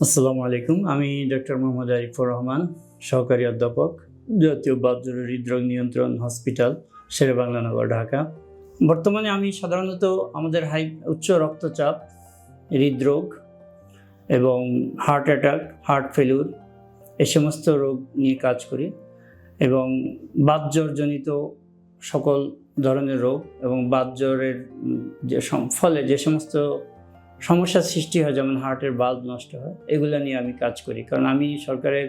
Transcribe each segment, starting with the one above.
আসসালামু আলাইকুম, আমি ডক্টর মোহাম্মদ আরিফুর রহমান, সহকারী অধ্যাপক, জাতীয় বাতজোর হৃদরোগ নিয়ন্ত্রণ হসপিটাল শেরেবাংলা নগর ঢাকা। বর্তমানে আমি সাধারণত আমাদের হাই, উচ্চ রক্তচাপ, হৃদরোগ এবং হার্ট অ্যাটাক হার্ট ফেলুর এ সমস্ত রোগ নিয়ে কাজ করি এবং বাতজ্বরজনিত সকল ধরনের রোগ এবং বাতজ্বরের যে ফলে যে সমস্ত সমস্যার সৃষ্টি হয় যেমন হার্টের বাল্ব নষ্ট হয় এগুলো নিয়ে আমি কাজ করি। কারণ আমি সরকারের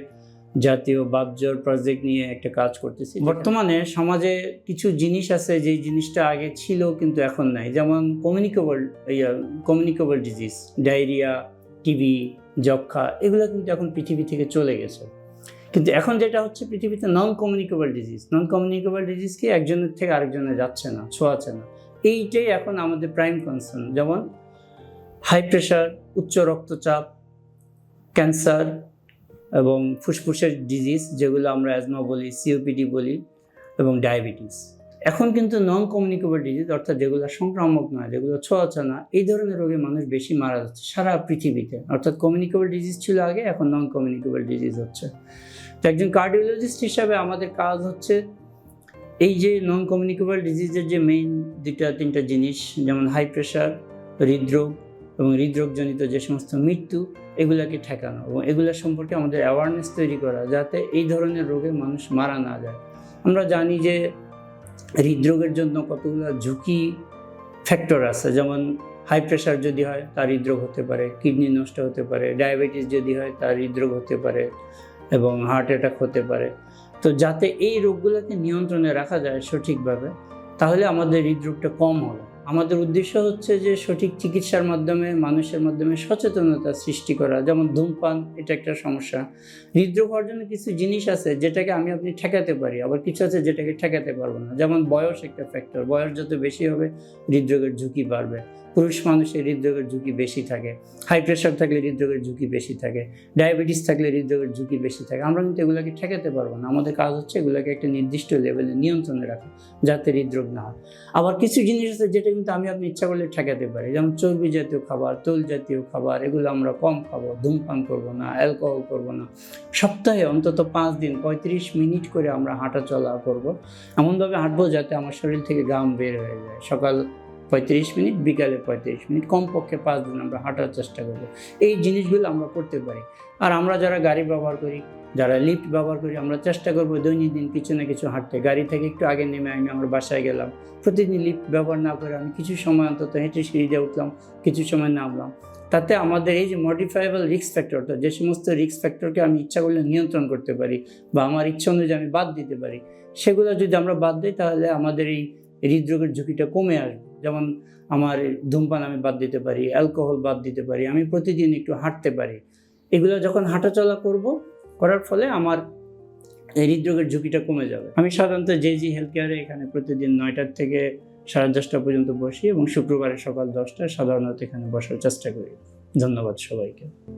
জাতীয় বাবজর প্রজেক্ট নিয়ে একটা কাজ করতেছি। বর্তমানে সমাজে কিছু জিনিস আছে যে জিনিসটা আগে ছিল কিন্তু এখন নাই। যেমন communicable communicable disease diarrhoea TB যক্ষা এগুলো কিন্তু এখন পৃথিবী থেকে চলে গেছে। কিন্তু এখন যেটা হচ্ছে পৃথিবীতে non communicable disease non communicable disease কি একজনের থেকে আরেকজনে যাচ্ছে না ছোঁয়াচ্ছে না। এইটাই এখন আমাদের প্রাইম কনসার্ন যেমন হাই প্রেশার উচ্চ রক্তচাপ ক্যান্সার এবং ফুসফুসের ডিজিজ যেগুলো আমরা অ্যাজমা বলি সিওপিডি বলি এবং ডায়াবেটিস এখন কিন্তু নন কমিউনিকেবল ডিজিজ অর্থাৎ যেগুলো সংক্রামক নয়, যেগুলো ছোঁয়াচে না এই ধরনের রোগে মানুষ বেশি মারা যাচ্ছে সারা পৃথিবীতে। অর্থাৎ কমিউনিকেবল ডিজিজ ছিল আগে, এখন নন কমিউনিকেবল ডিজিজ হচ্ছে। তো একজন কার্ডিওলজিস্ট হিসাবে আমাদের কাজ হচ্ছে এই যে নন কমিউনিকেবল ডিজিজের যে মেইন দুটা তিনটা জিনিস, যেমন হাই প্রেশার হৃদরোগ এবং হৃদরোগজনিত যে সমস্ত মৃত্যু, এগুলাকে ঠেকানো এবং এগুলো সম্পর্কে আমাদের অ্যাওয়ারনেস তৈরি করা যাতে এই ধরনের রোগে মানুষ মারা না যায়। আমরা জানি যে হৃদরোগের জন্য কতগুলো ঝুঁকি ফ্যাক্টর আছে, যেমন হাই প্রেশার যদি হয়, তার হৃদরোগ হতে পারে কিডনি নষ্ট হতে পারে ডায়াবেটিস যদি হয়, তার হৃদরোগ হতে পারে এবং হার্ট অ্যাটাক হতে পারে। তো যাতে এই রোগগুলোকে নিয়ন্ত্রণে রাখা যায় সঠিকভাবে, তাহলে আমাদের হৃদরোগটা কম হবে। আমাদের উদ্দেশ্য হচ্ছে যে সঠিক চিকিৎসার মাধ্যমে, মানুষের মাধ্যমে সচেতনতা সৃষ্টি করা। যেমন ধূমপান, এটা একটা সমস্যা। হৃদরোগ হওয়ার জন্য কিছু জিনিস আছে যেটাকে আমি আপনি ঠেকাতে পারি। আবার কিছু আছে যেটাকে ঠেকাতে পারব না। যেমন বয়স একটা ফ্যাক্টর বয়স যত বেশি হবে, হৃদরোগের ঝুঁকি বাড়বে। পুরুষ মানুষের হৃদরোগের ঝুঁকি বেশি থাকে। হাই প্রেশার থাকলে হৃদরোগের ঝুঁকি বেশি থাকে। ডায়াবেটিস থাকলে হৃদরোগের ঝুঁকি বেশি থাকে। আমরা কিন্তু এগুলোকে ঠেকাতে পারব না। আমাদের কাজ হচ্ছে এগুলোকে একটা নির্দিষ্ট লেভেলে নিয়ন্ত্রণে রাখা, যাতে হৃদরোগ না হয়। আবার কিছু জিনিস আছে যেটা কিন্তু আমি আপনি ইচ্ছা করলে ঠেকাতে পারি। যেমন চর্বি জাতীয় খাবার, তৈল জাতীয় খাবার, এগুলো আমরা কম খাব, ধূমপান করব না অ্যালকোহল করব না। সপ্তাহে অন্তত পাঁচ দিন, পঁয়ত্রিশ মিনিট করে আমরা হাঁটা চলা করব। এমনভাবে হাঁটবো যাতে আমার শরীর থেকে গাম বের হয়ে যায়। সকাল পঁয়ত্রিশ মিনিট, বিকালে পঁয়ত্রিশ মিনিট, কমপক্ষে পাঁচ দিন আমরা হাঁটার চেষ্টা করব। এই জিনিসগুলো আমরা করতে পারি। আর আমরা যারা গাড়ি ব্যবহার করি, যারা লিফট ব্যবহার করি, আমরা চেষ্টা করব দৈনন্দিন কিছু না কিছু হাঁটতে। গাড়ি থেকে একটু আগে নেমে আমি আমার বাসায় গেলাম। প্রতিদিন লিফট ব্যবহার না করে আমি কিছু সময় অন্তত হেঁটে সিঁড়িতে উঠলাম, কিছু সময় নামলাম। তাতে আমাদের এই যে মডিফাইবল রিক্স ফ্যাক্টর অর্থাৎ যে সমস্ত রিস্ক ফ্যাক্টরকে আমি ইচ্ছা করলে নিয়ন্ত্রণ করতে পারি বা আমার ইচ্ছা অনুযায়ী আমি বাদ দিতে পারি, সেগুলো যদি আমরা বাদ দিই, তাহলে আমাদের এই হৃদরোগের ঝুঁকিটা কমে আসবে। যেমন আমার ধূমপান আমি বাদ দিতে পারি, অ্যালকোহল বাদ দিতে পারি, আমি প্রতিদিন একটু হাঁটতে পারি। এগুলো যখন হাঁটাচলা করব, করার ফলে আমার হৃদরোগের ঝুঁকিটা কমে যাবে। আমি সাধারণত জে জি হেলথ কেয়ারে এখানে প্রতিদিন নয়টার থেকে সাড়ে দশটা পর্যন্ত বসি এবং শুক্রবারে সকাল দশটায় সাধারণত এখানে বসার চেষ্টা করি। ধন্যবাদ সবাইকে।